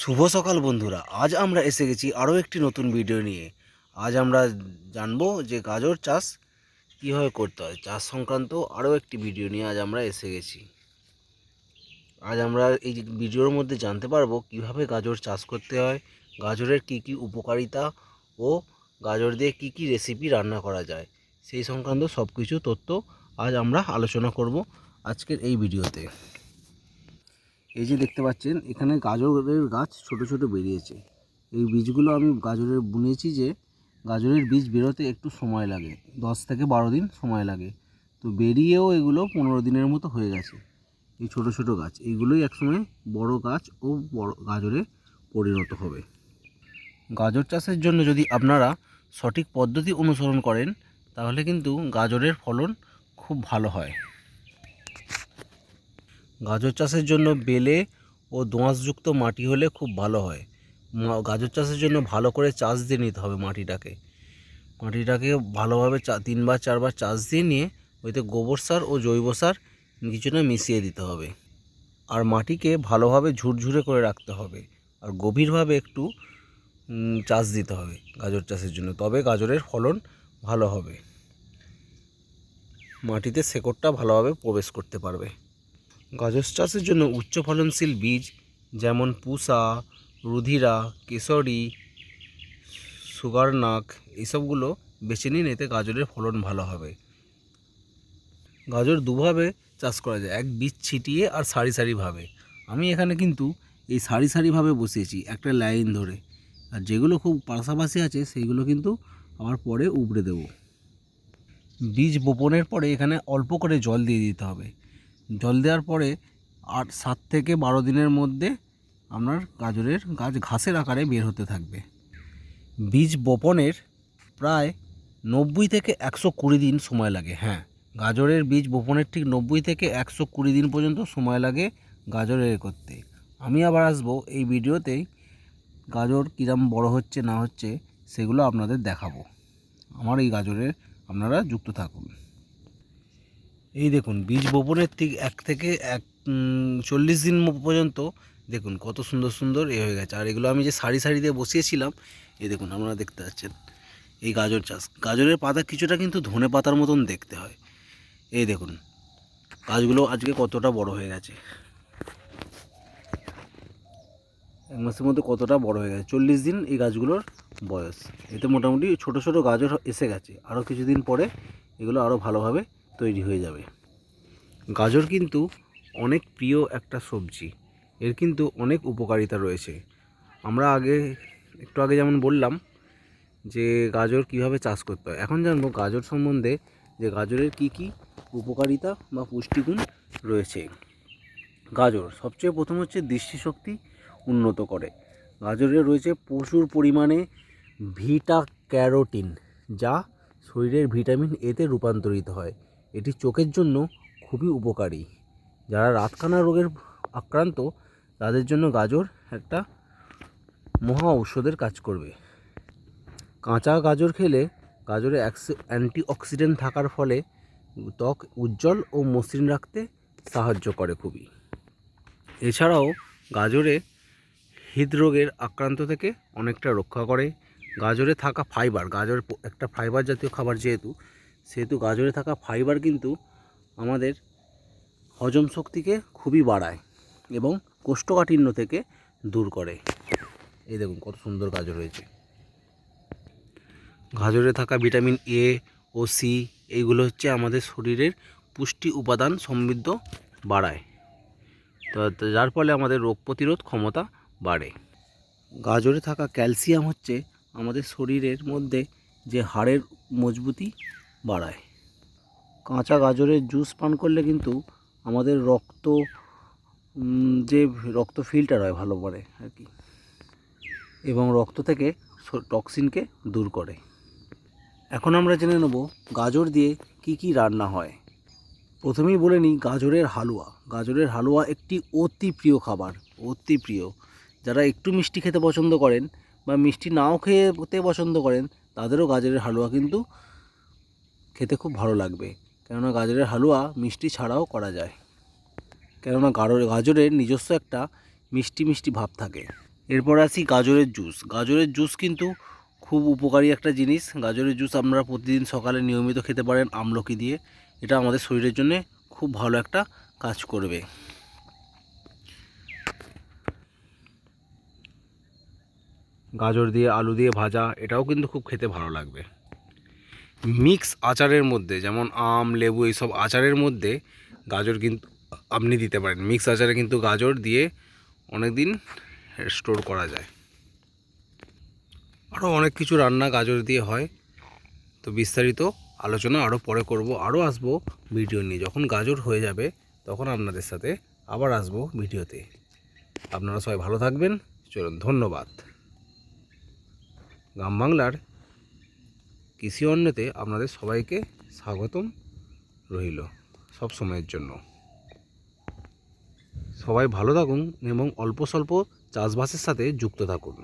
শুভ সকাল বন্ধুরা। আজ আমরা এসে গেছি আরও একটি নতুন ভিডিও নিয়ে। আজ আমরা জানব যে গাজর চাষ কীভাবে করতে হয়। চাষ সংক্রান্ত আরও একটি ভিডিও নিয়ে আজ আমরা এসে গেছি। আজ আমরা এই ভিডিওর মধ্যে জানতে পারব কীভাবে গাজর চাষ করতে হয়, গাজরের কি কি উপকারিতা ও গাজর দিয়ে কি কি রেসিপি রান্না করা যায়, সেই সংক্রান্ত সব কিছু তথ্য আজ আমরা আলোচনা করব আজকের এই ভিডিওতে এই যে দেখতে পাচ্ছেন, এখানে গাজরের গাছ ছোট ছোট বেরিয়েছে। এই বীজগুলো আমি গাজরের বুনেছি যে, গাজরের বীজ বেরোতে একটু সময় লাগে। দশ থেকে বারো দিন সময় লাগে। তো বেরিয়েও এগুলো পনেরো দিনের মতো হয়ে গেছে। এই ছোট ছোট গাছ এইগুলোই একসময় বড় গাছ ও বড় গাজরে পরিণত হবে। গাজর চাষের জন্য যদি আপনারা সঠিক পদ্ধতি অনুসরণ করেন, তাহলে কিন্তু গাজরের ফলন খুব ভালো হয়। গাজর চাষের জন্য বেলে ও দোঁয়াশযুক্ত মাটি হলে খুব ভালো হয়। গাজর চাষের জন্য ভালো করে চাষ দিয়ে নিতে হবে মাটিটাকে। মাটিটাকে ভালোভাবে চা তিনবার চারবার চাষ দিয়ে নিয়ে ওইতে গোবর সার ও জৈব সার কিছুটা মিশিয়ে দিতে হবে। আর মাটিকে ভালোভাবে ঝুরঝুরে করে রাখতে হবে। আর গভীরভাবে একটু চাষ দিতে হবে গাজর চাষের জন্য, তবে গাজরের ফলন ভালো হবে। মাটিতে শেকড়টা ভালোভাবে প্রবেশ করতে পারবে। গাজর চাষের জন্য উচ্চ ফলনশীল বীজ যেমন পুসা রুধিরা, কেশরী সুগারনাক এইসবগুলো বেছে নিন এতে গাজরের ফলন ভালো হবে। গাজর দুভাবে চাষ করা যায়, এক বীজ ছিটিয়ে আর সারি সারিভাবে আমি এখানে কিন্তু এই সারি সারিভাবে বসিয়েছি, একটা লাইন ধরে। আর যেগুলো খুব পাশাপাশি আছে, সেইগুলো কিন্তু আবার পরে উপড়ে দেবো। বীজ বপনের পরে এখানে অল্প করে জল দিয়ে দিতে হবে। জল দেওয়ার পরে আট, সাত থেকে বারো দিনের মধ্যে আপনার গাজরের গাছ ঘাসের আকারে বের হতে থাকবে। বীজ বপনের প্রায় নব্বই থেকে একশো কুড়ি দিন সময় লাগে হ্যাঁ। গাজরের বীজ বপনের ঠিক নব্বই থেকে একশো কুড়ি দিন পর্যন্ত সময় লাগে গাজরের করতে আমি আবার আসব এই ভিডিওতেই গাজর কীরম বড় হচ্ছে না হচ্ছে সেগুলো আপনাদের দেখাবো। আমার এই গাজরের আপনারা যুক্ত থাকুন। এই দেখুন, বীজ বপনের ঠিক এক থেকে এক চল্লিশ দিন পর্যন্ত দেখুন কত সুন্দর সুন্দর এ হয়ে গেছে। আর এগুলো আমি যে সারি সারি দিয়ে বসিয়েছিলাম এই দেখুন আপনারা দেখতে পাচ্ছেন, এই গাজর চাষ। গাজরের পাতা কিছুটা কিন্তু ধনে পাতার মতন দেখতে হয়। এই দেখুন, গাছগুলো আজকে কতটা বড় হয়ে গেছে। এক মাসের মধ্যে কতটা বড় হয়ে গেছে। চল্লিশ দিন এই গাছগুলোর বয়স। এতে মোটামুটি ছোট ছোট গাজর এসে গেছে। আরও কিছুদিন পরে এগুলো আরও ভালোভাবে তৈরি হয়ে যাবে। গাজর কিন্তু অনেক প্রিয় একটা সবজি। এর কিন্তু অনেক উপকারিতা রয়েছে। আমরা আগে, একটু আগে যেমন বললাম যে গাজর কীভাবে চাষ করতে হয়, এখন জানব গাজর সম্বন্ধে যে গাজরের কি কি উপকারিতা বা পুষ্টিগুণ রয়েছে। গাজর সবচেয়ে প্রথম হচ্ছে দৃষ্টিশক্তি উন্নত করে। গাজরে রয়েছে প্রচুর পরিমাণে ভিটা ক্যারোটিন, যা শরীরের ভিটামিন এতে রূপান্তরিত হয়। এটি চোখের জন্য খুবই উপকারী। যারা রাতকানা রোগের আক্রান্ত, তাদের জন্য গাজর একটা মহা ঔষধের কাজ করবে। কাঁচা গাজর খেলে গাজরে অ্যান্টিঅক্সিডেন্ট থাকার ফলে ত্বক উজ্জ্বল ও মসৃণ রাখতে সাহায্য করে খুবই। এছাড়াও গাজরে হৃদরোগের আক্রান্ত থেকে অনেকটা রক্ষা করে। গাজরে থাকা ফাইবার, গাজর একটা ফাইবার জাতীয় খাবার যেহেতু সেহেতু গাজরে থাকা ফাইবার কিন্তু আমাদের হজম শক্তিকে খুবই বাড়ায় এবং কোষ্ঠকাঠিন্য থেকে দূর করে। এই দেখুন কত সুন্দর গাজর হয়েছে। গাজরে থাকা ভিটামিন এ ও সি এইগুলো হচ্ছে আমাদের শরীরের পুষ্টি উপাদান সমৃদ্ধ বাড়ায়। তো যার ফলে আমাদের রোগ প্রতিরোধ ক্ষমতা বাড়ে। গাজরে থাকা ক্যালসিয়াম হচ্ছে আমাদের শরীরের মধ্যে যে হাড়ের মজবুতি বাড়ায়। কাঁচা গাজরের জুস পান করলে কিন্তু আমাদের রক্ত যে রক্ত ফিল্টার হয় ভালো করে আর কি, এবং রক্ত থেকে টক্সিনকে দূর করে। এখন আমরা জেনে নেব গাজর দিয়ে কি কি রান্না হয়। প্রথমেই বলে নিই গাজরের হালুয়া। গাজরের হালুয়া একটি অতি প্রিয় খাবার, অতি প্রিয়। যারা একটু মিষ্টি খেতে পছন্দ করেন বা মিষ্টি নাও খেয়ে পছন্দ করেন, তাদেরও গাজরের হালুয়া কিন্তু খেতে খুব ভালো লাগবে। কেননা গাজরের হালুয়া মিষ্টি ছাড়াও করা যায়। কেননা গাজরের গাজরের নিজস্ব একটা মিষ্টি মিষ্টি ভাব থাকে। এরপর আসি গাজরের জুস। গাজরের জুস কিন্তু খুব উপকারী একটা জিনিস। গাজরের জুস আপনারা প্রতিদিন সকালে নিয়মিত খেতে পারেন আমলকি দিয়ে। এটা আমাদের শরীরের জন্য খুব ভালো একটা কাজ করবে। গাজর দিয়ে, আলু দিয়ে ভাজা, এটাও কিন্তু খুব খেতে ভালো লাগবে। মিক্স আচারের মধ্যে, যেমন আম, লেবু এইসব আচারের মধ্যে গাজর কিন্তু আপনি দিতে পারেন। মিক্স আচারে কিন্তু গাজর দিয়ে অনেক দিন স্টোর করা যায়। আরও অনেক কিছু রান্না গাজর দিয়ে হয়। তো বিস্তারিত আলোচনা আরও পরে করব। আরও আসব ভিডিও নিয়ে। যখন গাজর হয়ে যাবে, তখন আপনাদের সাথে আবার আসব ভিডিওতে। আপনারা সবাই ভালো থাকবেন। চলুন, ধন্যবাদ। গ্রাম বাংলার কৃষি অন্যতে আপনাদের সবাইকে স্বাগতম রইল সব সময়ের জন্য। সবাই ভালো থাকুন এবং অল্প স্বল্প চাষবাসের সাথে যুক্ত থাকুন।